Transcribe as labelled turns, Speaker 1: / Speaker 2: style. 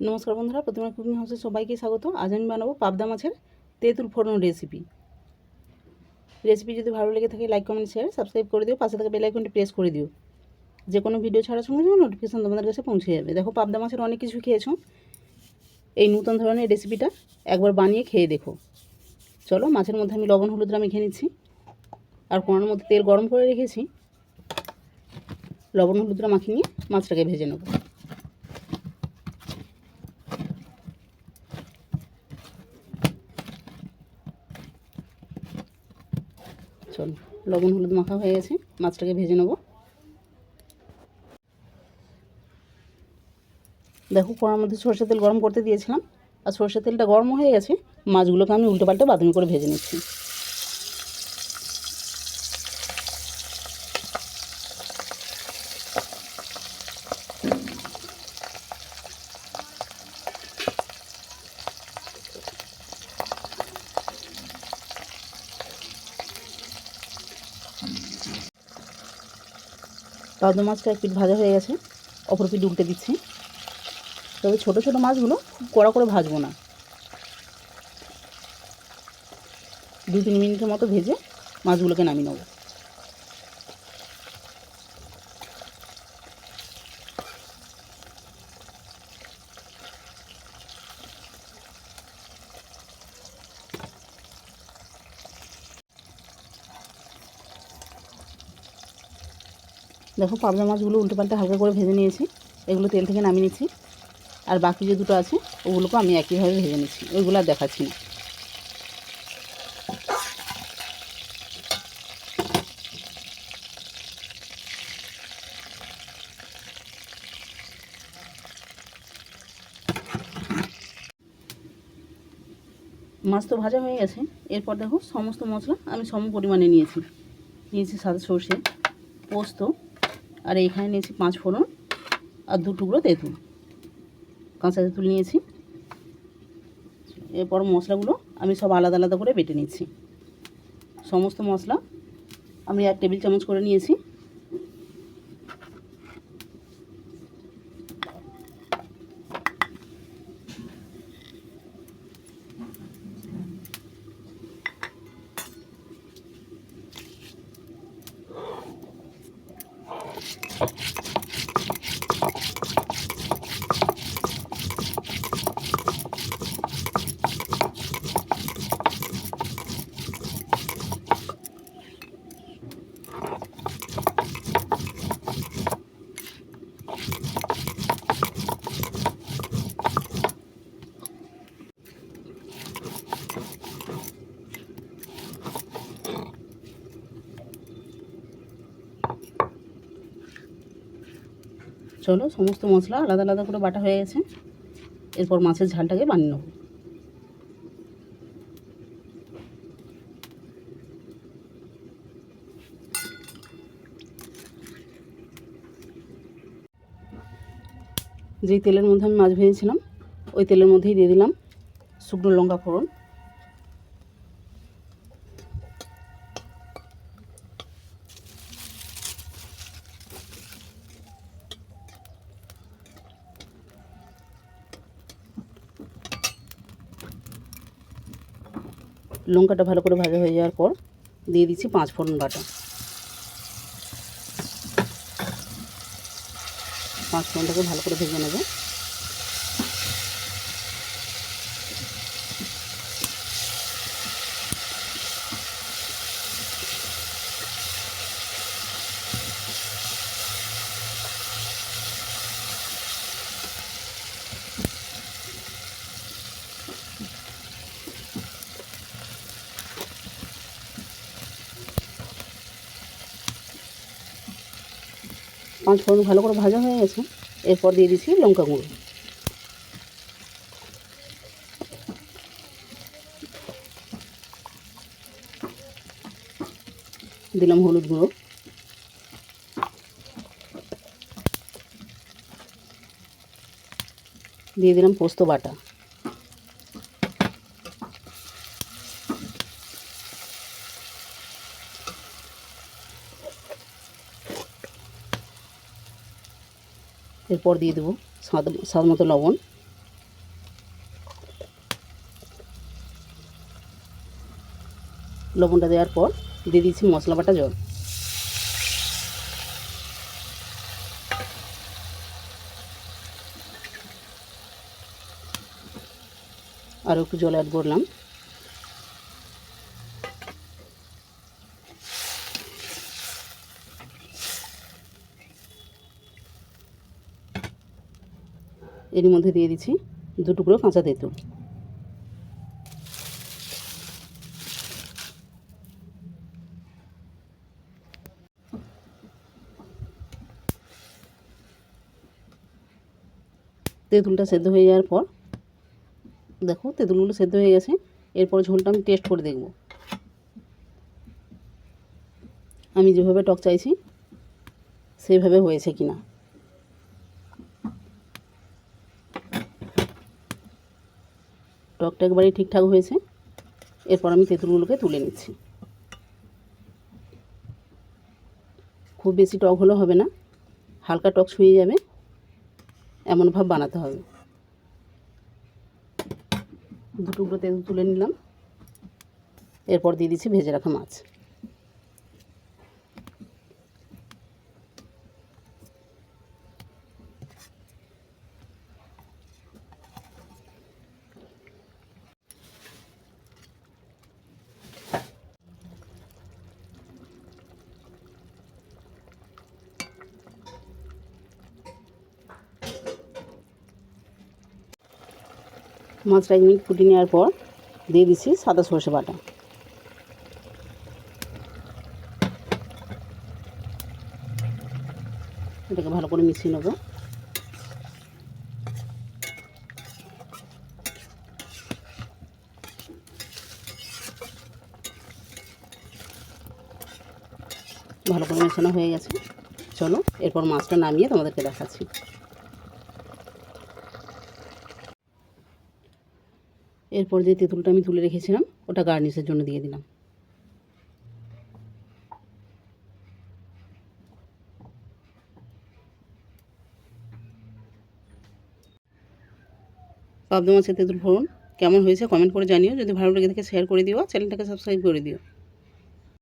Speaker 1: নমস্কার বন্ধুরা, প্রতিমা কুকিং হাউসে সবাইকে স্বাগত আজ আমি বানাবো পাবদা মাছের তেঁতুল ফোড়ন রেসিপি রেসিপি যদি ভালো লেগে থাকে লাইক কমেন্ট শেয়ার সাবস্ক্রাইব করে দিও। পাশে থাকা বেল আইকনটি প্রেস করে দিও। যে কোনো ভিডিও ছাড়ার সঙ্গে সঙ্গে নোটিফিকেশান তোমাদের কাছে পৌঁছে যাবে। দেখো, পাবদা মাছের অনেক কিছু খেয়েছো। এই নতুন ধরনের রেসিপিটা একবার বানিয়ে খেয়ে দেখো। চলো, মাছের মধ্যে আমি লবণ, হলুদ হলুদটা মেখে নিচ্ছি। আর কোনার মধ্যে তেল গরম করে রেখেছি। লবণ হলুদটা মাখিয়ে নিয়ে মাছটাকে ভেজে নেব চলো লবণ হলুদ মাখা হয়ে গেছে, মাছটাকে ভেজে নেব। দেখো, কড়ার মধ্যে সরষের তেল গরম করতে দিয়েছিলাম। আর সরষের তেলটা গরম হয়ে গেছে, মাছগুলোকে আমি উল্টে পাল্টে বাদামি করে ভেজে নিচ্ছি। পাবদা মাছটা এক ভাজা হয়ে গেছে, অপর পিঠ উল্টে দিচ্ছি। তবে ছোটো ছোটো মাছগুলো খুব কড়া করে ভাজবো না। দু তিন মিনিটের মতো ভেজে মাছগুলোকে নামিয়ে নেব। দেখো পাবদা মাছগুলো উল্টো পাল্টে হালকা করে ভেজে নিয়েছি। এগুলো তেল থেকে নামিয়ে নিচ্ছি। আর বাকি যে দুটো আছে, ওগুলোকে আমি একইভাবে ভেজে নিচ্ছি। ওইগুলো আর দেখাচ্ছি না। মাছ তো ভাজা হয়ে গেছে। এরপর দেখো সমস্ত মশলা আমি সম পরিমাণে নিয়েছি। নিয়েছি সাদা সর্ষে, পোস্ত আর এখানে নিয়েছি পাঁচ ফোড়ন আর দু টুকরো তেঁতুল। কাঁচা তেঁতুল নিয়েছি। এরপর মশলাগুলো আমি সব আলাদা আলাদা করে বেটে নিচ্ছি। সমস্ত মশলা আমি এক টেবিল চামচ করে নিয়েছি। 어, চলো, সমস্ত মশলা আলাদা আলাদা করে বাটা হয়ে গেছে। এরপর মাছের ঝালটাকে বানিয়ে নেব। যেই তেলের মধ্যে আমি মাছ ভেজেছিলাম, ওই তেলের মধ্যেই দিয়ে দিলাম শুকনো লঙ্কা ফোড়ন। লঙ্কাটা ভালো করে ভাজা হয়ে যাওয়ার পর দিয়ে দিচ্ছি পাঁচ ফোড়ন বাটা। পাঁচ ফোড়নটাকে ভালো করে ভেজে নেব। পাঁচ ফোড়ন ভালো করে ভাজা হয়ে গেছে, এরপর দিয়ে দিচ্ছি লঙ্কা গুঁড়ো। দিলাম হলুদ গুঁড়ো। দিয়ে দিলাম পোস্ত বাটা। এরপর দিয়ে দেবো স্বাদ স্বাদ মতো লবণ। লবণটা দেওয়ার পর দিয়ে দিয়েছি মশলা বাটা জল। আরও একটু জল অ্যাড করলাম। এর মধ্যে দিয়ে দিচ্ছি দু টুকরো কাঁচা তেঁতুল। তেঁতুলটা সেদ্ধ হয়ে যাওয়ার পর, দেখো তেঁতুলগুলো সেদ্ধ হয়ে গেছে, এরপর ঝোলটা আমি টেস্ট করে দেখব। আমি যেভাবে টক চাইছি, সেভাবে হয়েছে কি না টকটা একবারে ঠিকঠাক হয়েছে। এরপর আমি তেঁতুলগুলোকে তুলে নিচ্ছি। খুব বেশি টক হলেও হবে না। হালকা টক শুয়ে যাবে। এমন ভাব বানাতে হবে। দু টুকরো তেঁতুল তুলে নিলাম। এরপর দিয়ে দিচ্ছি ভেজে রাখা মাছ। মাছটা এক মিনিট ফুটিয়ে নেওয়ার পর দিয়ে দিচ্ছি সাদা সর্ষে বাটা। এটাকে ভালো করে মিশিয়ে নেব। ভালো করে মেশানো হয়ে গেছে। চলো, এরপর মাছটা নামিয়ে তোমাদেরকে দেখাচ্ছি। এরপর যে তেঁতুলটা আমি তুলে রেখেছিলাম, ওটা গার্নিশের জন্য দিয়ে দিলাম। পাবদা মাছের তেঁতুল ফোড়ন কেমন হয়েছে কমেন্ট করে জানিও। যদি ভালো লেগে থাকে শেয়ার করে দিও। চ্যানেলটাকে সাবস্ক্রাইব করে দিও।